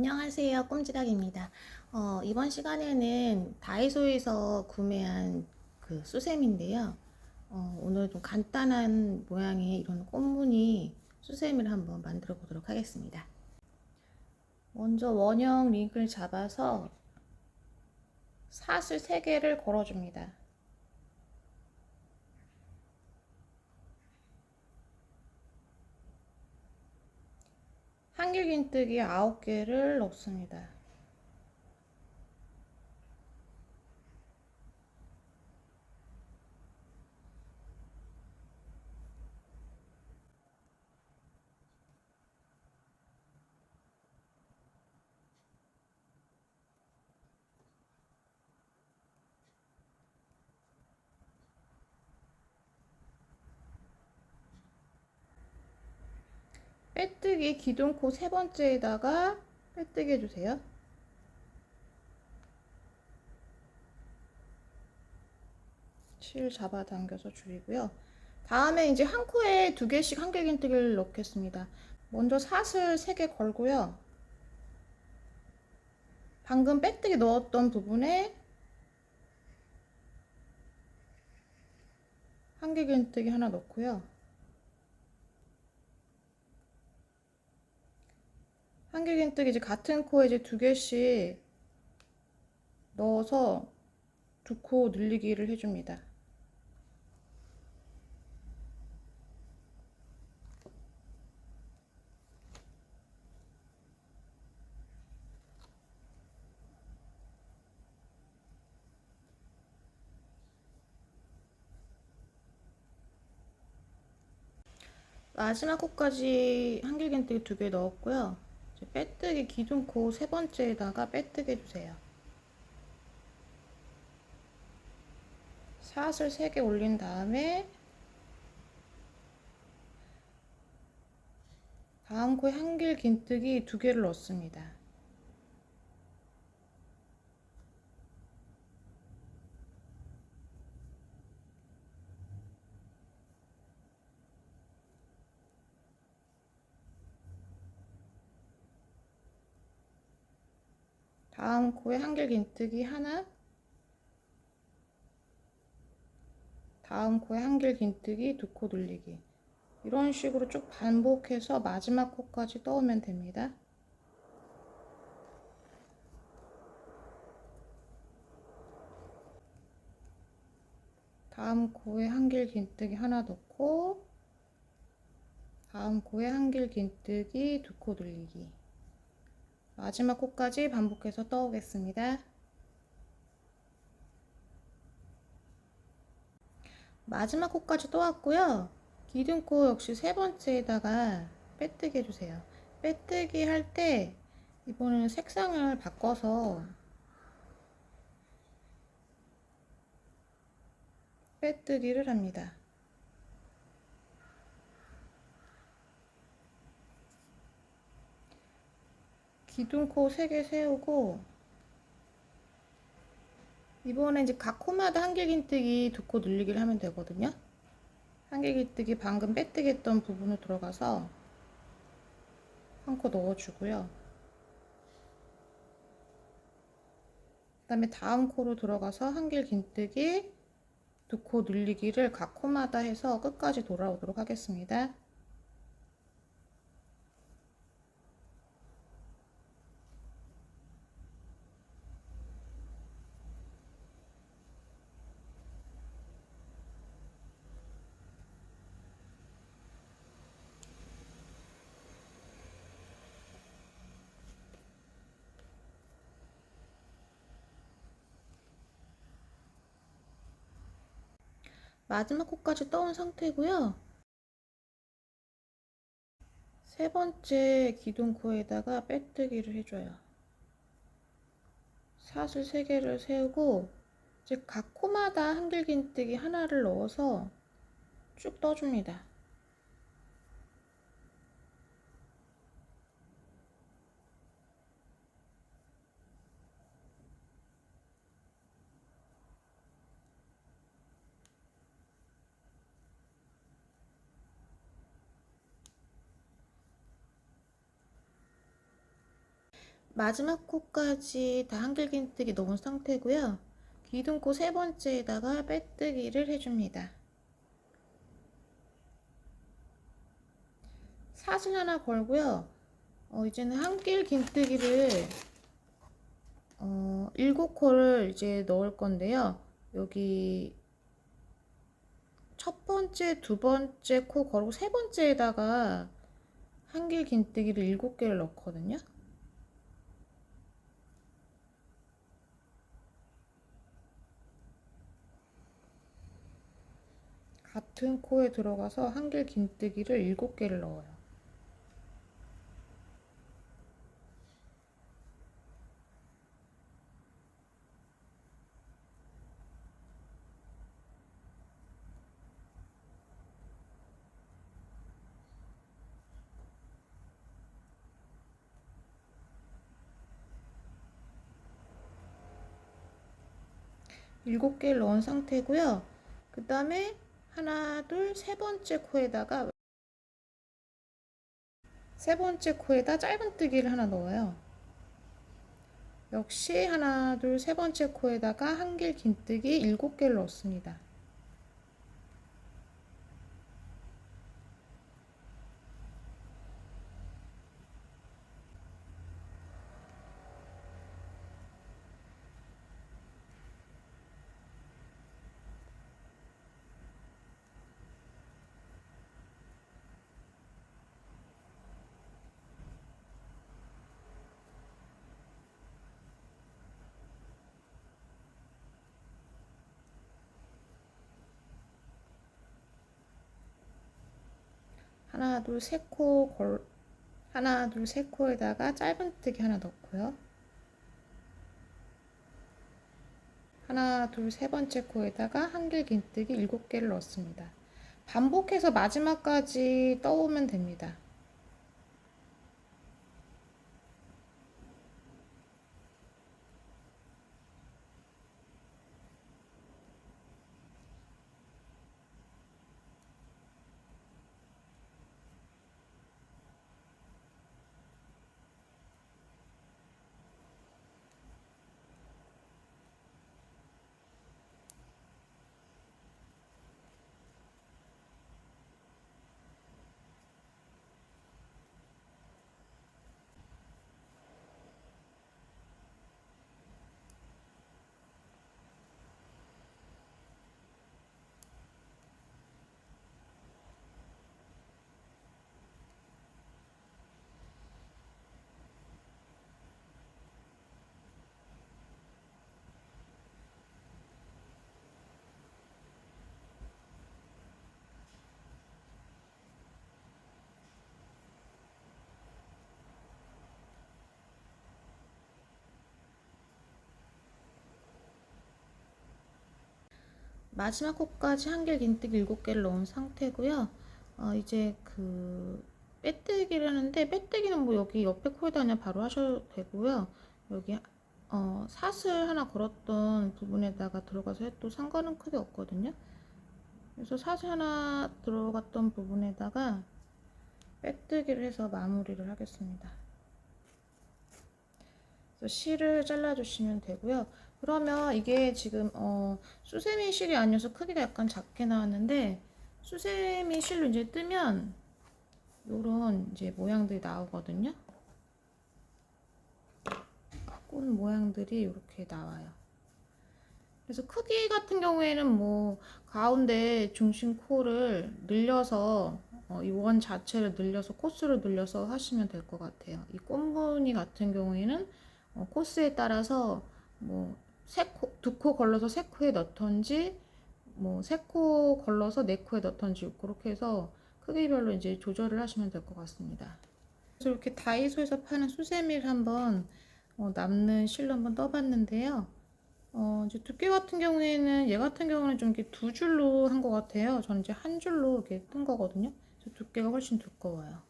안녕하세요. 꼼지락입니다. 어, 이번 시간에는 다이소에서 구매한 그 수세미인데요. 어, 오늘 좀 간단한 모양의 이런 꽃무늬 수세미를 한번 만들어 보도록 하겠습니다. 먼저 원형 링크를 잡아서 사슬 3개를 걸어줍니다. 한길긴뜨기 9개를 넣습니다. 빼뜨기 기둥코 세 번째에다가 빼뜨기 해주세요. 실 잡아당겨서 줄이고요. 다음에 이제 한 코에 두 개씩 한길긴뜨기를 넣겠습니다. 먼저 사슬 세 개 걸고요. 방금 빼뜨기 넣었던 부분에 한길긴뜨기 하나 넣고요. 한길긴뜨기 이제 같은 코에 이제 두 개씩 넣어서 두 코 늘리기를 해줍니다. 마지막 코까지 한길긴뜨기 두 개 넣었고요. 빼뜨기 기둥코 세 번째에다가 빼뜨기 해주세요. 사슬 세개 올린 다음에 다음 코에 한길 긴뜨기 두 개를 넣습니다. 다음 코에 한길 긴뜨기 하나. 다음 코에 한길 긴뜨기 두 코 돌리기. 이런 식으로 쭉 반복해서 마지막 코까지 떠오면 됩니다. 다음 코에 한길 긴뜨기 하나 넣고 다음 코에 한길 긴뜨기 두 코 돌리기 마지막 코까지 반복해서 떠오겠습니다. 마지막 코까지 떠왔고요. 기둥코 역시 세 번째에다가 빼뜨기 해주세요. 빼뜨기 할 때 이번에는 색상을 바꿔서 빼뜨기를 합니다. 기둥코 3개 세우고 이번에 이제 각 코마다 한길긴뜨기 두 코 늘리기를 하면 되거든요. 한길긴뜨기 방금 빼뜨기 했던 부분을 들어가서 한 코 넣어주고요. 그 다음에 다음 코로 들어가서 한길긴뜨기 두 코 늘리기를 각 코마다 해서 끝까지 돌아오도록 하겠습니다. 마지막 코까지 떠온 상태고요. 세 번째 기둥코에다가 빼뜨기를 해줘요. 사슬 3개를 세우고 이제 각 코마다 한길긴뜨기 하나를 넣어서 쭉 떠줍니다. 마지막 코까지 다 한길긴뜨기 넣은 상태고요. 기둥코 세 번째에다가 빼뜨기를 해줍니다. 사진 하나 걸고요. 어, 이제는 한길 긴뜨기를 어, 일곱 코를 이제 넣을 건데요. 여기 첫 번째, 두 번째 코 걸고 세 번째에다가 한길 긴뜨기를 일곱 개를 넣거든요. 같은 코에 들어가서 한길 긴뜨기를 일곱 개를 넣어요. 일곱 개를 넣은 상태고요. 그 다음에 하나, 둘, 세 번째 코에다가 세 번째 코에다 짧은뜨기를 하나 넣어요. 역시 하나, 둘, 세 번째 코에다가 한길 긴뜨기 일곱 개를 넣습니다. 하나, 둘, 세코 걸, 하나, 둘, 세 코에다가 짧은뜨기 하나 넣고요. 하나, 둘, 세 번째 코에다가 한길 긴뜨기 일곱 개를 넣습니다. 반복해서 마지막까지 떠오면 됩니다. 마지막 코까지 한길 긴뜨기 7개를 넣은 상태고요. 어, 이제 그 빼뜨기를 하는데 빼뜨기는 뭐 여기 옆에 코에다 그냥 바로 하셔도 되고요. 여기 어, 사슬 하나 걸었던 부분에다가 들어가서 해도 상관은 크게 없거든요. 그래서 사슬 하나 들어갔던 부분에다가 빼뜨기를 해서 마무리를 하겠습니다. 실을 잘라주시면 되고요. 그러면 이게 지금 어, 수세미 실이 아니어서 크기가 약간 작게 나왔는데 수세미 실로 이제 뜨면 요런 이제 모양들이 나오거든요. 꽃 모양들이 이렇게 나와요. 그래서 크기 같은 경우에는 뭐 가운데 중심 코를 늘려서 어, 이원 자체를 늘려서 코스를 늘려서 하시면 될 것 같아요. 이 꽃무늬 같은 경우에는 어, 코스에 따라서 뭐 세 코, 두 코 걸러서 세 코에 넣던지 뭐 세 코 걸러서 네 코에 넣던지 그렇게 해서 크기별로 이제 조절을 하시면 될 것 같습니다. 그래서 이렇게 다이소에서 파는 수세미를 한번 어, 남는 실로 한번 떠봤는데요. 어, 이제 두께 같은 경우에는 얘 같은 경우는 좀 이렇게 두 줄로 한 것 같아요. 저는 이제 한 줄로 이렇게 뜬 거거든요. 두께가 훨씬 두꺼워요.